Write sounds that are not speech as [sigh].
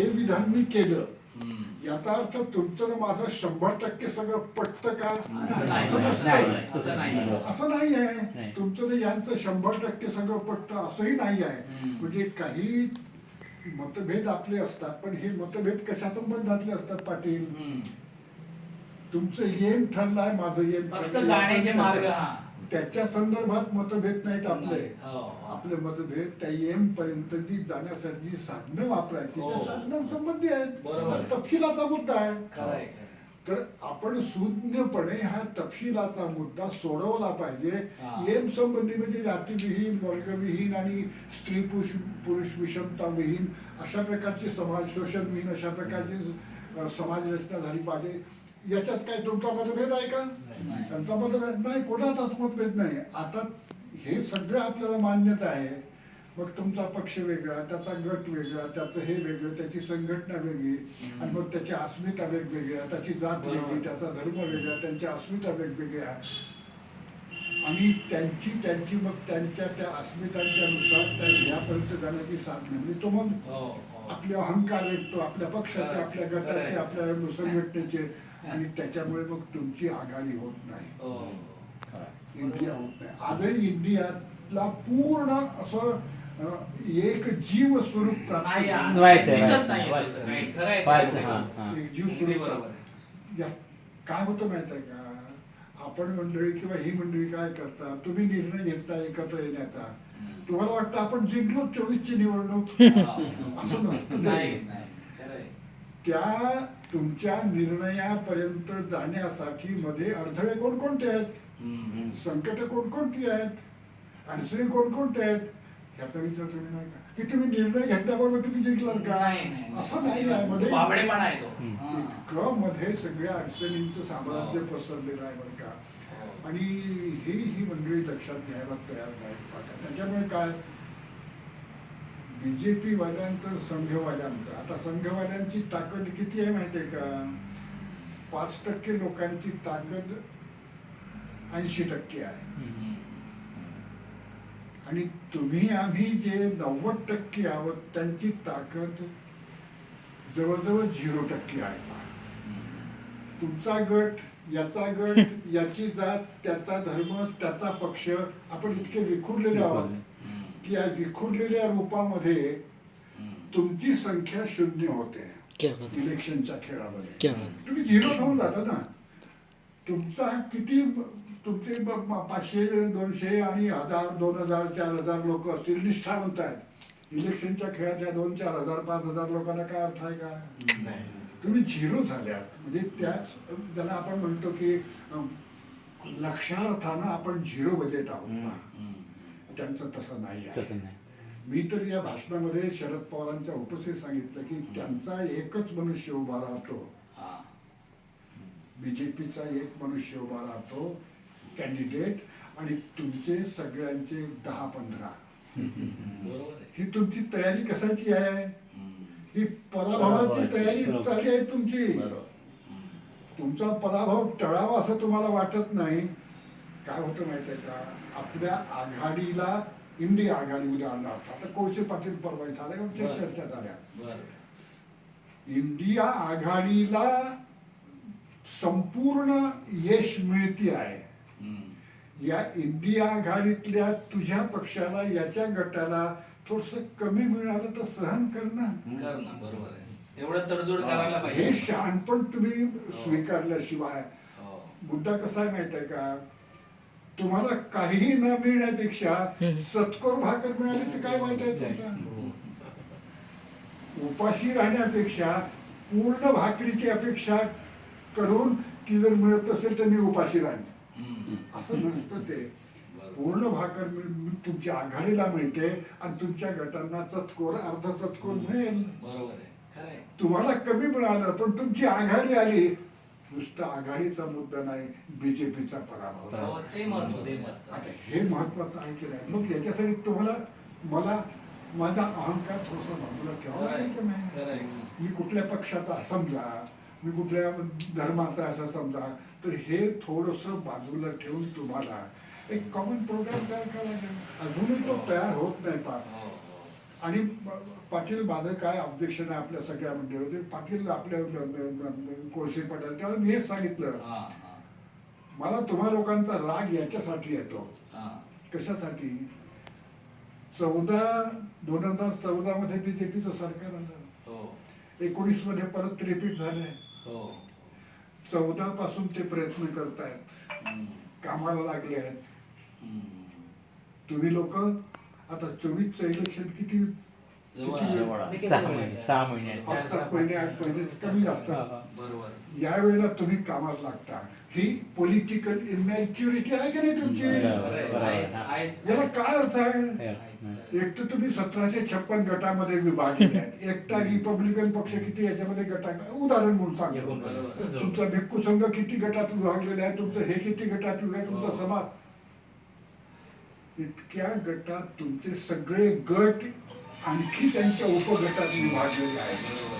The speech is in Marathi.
हे विधान मी केलं. याचा अर्थ तुमचं ना माझं शंभर टक्के सगळं पटतं का असं नाही आहे. तुमचं ना यांचं शंभर टक्के सगळं पटतं असंही नाही आहे. म्हणजे काही मतभेद आपले असतात पण हे मतभेद कशा संबंधातले असतात पाटील. तुमचं येम ठरलाय माझं येम. जाण्याचे मार्ग त्याच्या संदर्भात मतभेद नाहीत आपले. हो. आपले मतभेद त्या एम पर्यंत जी जाण्यासाठी साधनं वापरायची त्या हो. साधनांसंबंधी आहेत तपशिलाचा मुद्दा आहे. तर आपण सुज्ञपणे हा तपशिलाचा मुद्दा सोडवला पाहिजे. एम संबंधी म्हणजे जातीविहीन वर्गविहीन आणि स्त्री पुरुष पुरुष विषमता विहीन अशा प्रकारची समाज शोषण विहीन अशा प्रकारची समाज रचना झाली पाहिजे याच्यात काय तुमचा मतभेद आहे का नाही. त्यांचा मतभेद नाही कोणाचाच मतभेद नाही आता हे सगळं आपल्याला मान्यच आहे मग तुमचा पक्ष वेगळा त्याचा गट वेगळा त्याचं हे वेगळं त्याची संघटना वेगळी आणि मग त्याची अस्मिता वेगवेगळ्या त्याची जात. वेगळी त्याचा धर्म वेगळा त्यांच्या अस्मिता वेगवेगळ्या आणि त्यांची त्यांची मग त्यांच्या त्या अस्मितांच्या नुसार त्या ह्यापर्यंत जाण्याची साधनं म्हणजे तो मग हो, हो. आपले अहंकार व्यक्तो आपल्या पक्षाचे आपल्या गटाचे. आपल्या संघटनेचे आणि त्याच्यामुळे मग तुमची आघाडी होत नाही हो. इंडिया होत नाही आजही इंडियातला पूर्ण असं एक जीव स्वरूप. एक जीव स्वरूप काय होतं माहीत आहे का आपण मंडळी किंवा ही मंडळी काय करतात तुम्ही निर्णय घेता एकत्र येण्याचा. तुम्हाला वाटतं आपण जिंकलो चोवीस ची निवडणूक हा. असं नसतं नाही ते. नाही खरं आहे. त्या तुमच्या निर्णयापर्यंत जाण्यासाठी मध्ये अडथळे कोणकोणते आहेत. संकट कोणकोणती आहेत? अडचणी कोणकोणत्या आहेत? ह्याचा विचार तुम्ही नाही का? की तुम्ही निर्णय घेतल्याबरोबर तुम्ही जिंकलात का? नाही नाही असं नाही आहे. मध्ये. इतकं मध्ये सगळ्या अडचणींचं साम्राज्य हो. पसरलेलं आहे बरं का. आणि ही ही मंडळी लक्षात घ्यायला तयार नाहीत आता त्याच्यामुळे काय? बीजेपी वाल्यांचं संघवाल्यांचं. आता संघवाल्यांची ताकद किती आहे माहितीये का? पाच टक्के लोकांची ताकद ऐंशी टक्के आहे. आणि तुम्ही आम्ही जे नव्वद टक्के आहोत त्यांची ताकद जवळजवळ झिरो टक्के आहे. तुमचा गट याचा गट याची जात त्याचा धर्म त्याचा पक्ष आपण इतके विखुरलेले आहोत. की या विखुरलेल्या रूपामध्ये. तुमची संख्या शून्य होते. इलेक्शनच्या खेळामध्ये है. तुम्ही झिरो होऊन जाता ना तुमचा किती तुमचे पाचशे दोनशे आणि हजार दोन हजार चार हजार लोक असतील निष्ठावंत आहेत इलेक्शनच्या खेळात या दोन चार हजार पाच हजार लोकांना काय अर्थ आहे का नाही. तुम्ही झिरो झाल्यात म्हणजे त्या ज्याला आपण म्हणतो की लक्षार्थानं आपण झिरो बजेट आहोत. त्यांचं तसं नाही तसं आहे नाही. मी तर या भाषणामध्ये शरद पवारांच्या उपस्थित सांगितलं की त्यांचा एकच मनुष्य उभा राहतो. हा. बीजेपीचा एक मनुष्य उभा राहतो कॅन्डिडेट आणि तुमचे सगळ्यांचे दहा पंधरा. बरोबर आहे. ही तुमची तयारी कशाची आहे. ही पराभवाची तयारी. चालली आहे तुमची. बरोबर. तुमचा पराभव टळावा असं तुम्हाला वाटत नाही? काय होतं माहिती आहे का? आपल्या आघाडीला इंडिया आघाडी उदाहरणार्थ आता कोळसे पाटील परवा इथं आले आमच्या. चर्चा झाल्या. इंडिया आघाडीला संपूर्ण यश मिळते आहे. या इंडिया आघाडीतल्या तुझ्या पक्षाला याच्या गटाला थोडस कमी मिळालं तर सहन कर ना. कर ना बरोबर आहे. एवढं तडजोड करायला हे शहाणपण तुम्ही स्वीकारल्याशिवाय. हो. मुद्दा कसा आहे माहीत आहे का? तुम्हाला काहीही न मिळण्यापेक्षा सत्कोर भाकर मिळाली तर काय वाईट आहे तुमचं? उपाशी राहण्यापेक्षा पूर्ण भाकरीची अपेक्षा करून ती जर मिळत असेल तर मी उपाशी राहीन. हम्म. असं नसतं ते. पूर्ण भाकर तुमच्या आघाडीला मिळते आणि तुमच्या गटांना चतकोर अर्ध चतकोर मिळेल. बरोबर आहे. खरं आहे. तुम्हाला कमी मिळालं पण तुमची आघाडी आली नुसतं आघाडीचा मुद्दा नाही बीजेपीचा पराभव हो, आता हे महत्वाचं आहे की नाही? मग याच्यासाठी तुम्हाला मला माझा अहंकार थोडासा बाजूला ठेवावा लागेल की नाही. मी कुठल्या पक्षाचा समजा मी कुठल्या धर्माचा असं समजा तर हे थोडस बाजूला ठेवून तुम्हाला एक कॉमन प्रोग्राम तयार करावा लागेल. अजूनही तो तयार होत नाही पा हो, हो. आणि पाटील माझं काय ऑब्जेक्शन आहे आपल्या सगळ्या मंडळी पाटील आपल्या कोळसे पटेल त्यावेळेला मी हेच सांगितलं. मला तुम्हा लोकांचा राग याच्यासाठी येतो. हा. कशासाठी? चौदा दोन हजार चौदा मध्ये बीजेपीचं सरकार आलं. हो. एकोणीसमध्ये परत रिपीट झालंय. हो. चौदा पासून ते प्रयत्न करतायत. कामाला लागले आहेत. तुम्ही लोक आता चोवीसचं इलेक्शन किती सहा महिने? सहा महिने. पाच सात महिने आठ महिने कमी जास्त. बरोबर. यावेळेला तुम्ही कामाला लागता. ही पॉलिटिकल इमॅच्युरिटी आहे की नाही तुमची? बरोबर. आहे. आहेच. याला काय अर्थ आहे. एक तर तुम्ही सतराशे छप्पन गटामध्ये विभागलेले आहेत. [laughs] एकटा रिपब्लिकन पक्ष किती याच्यामध्ये गटात उदाहरण म्हणून सांगतो. तुमचा भिक्खू संघ किती गटात विभागलेला आहे? तुमचं हे किती गटात विभाग तुमचा हो. समाज इतक्या गटात तुमचे सगळे गट आणखी त्यांच्या उपगटात विभागलेले आहेत. बरोबर